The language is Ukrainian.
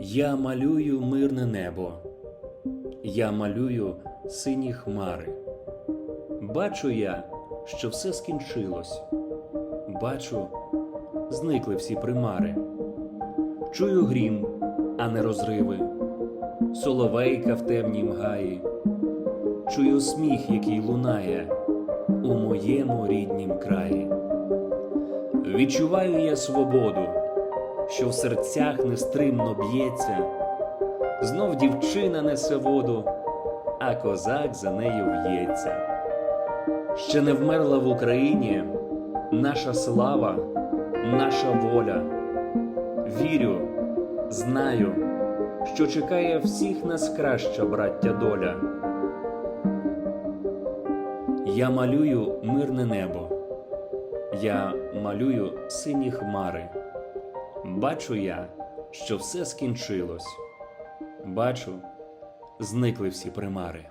Я малюю мирне небо, я малюю сині хмари. Бачу я, що все скінчилось. Бачу, зникли всі примари. Чую грім, а не розриви, соловейка в темній мгаї. Чую сміх, який лунає у моєму ріднім краї. Відчуваю я свободу, що в серцях нестримно б'ється. Знов дівчина несе воду, а козак за нею в'ється. Ще не вмерла в Україні наша слава, наша воля. Вірю, знаю, що чекає всіх нас краща браття доля. Я малюю мирне небо, я малюю сині хмари. Бачу я, що все скінчилось. Бачу, зникли всі примари.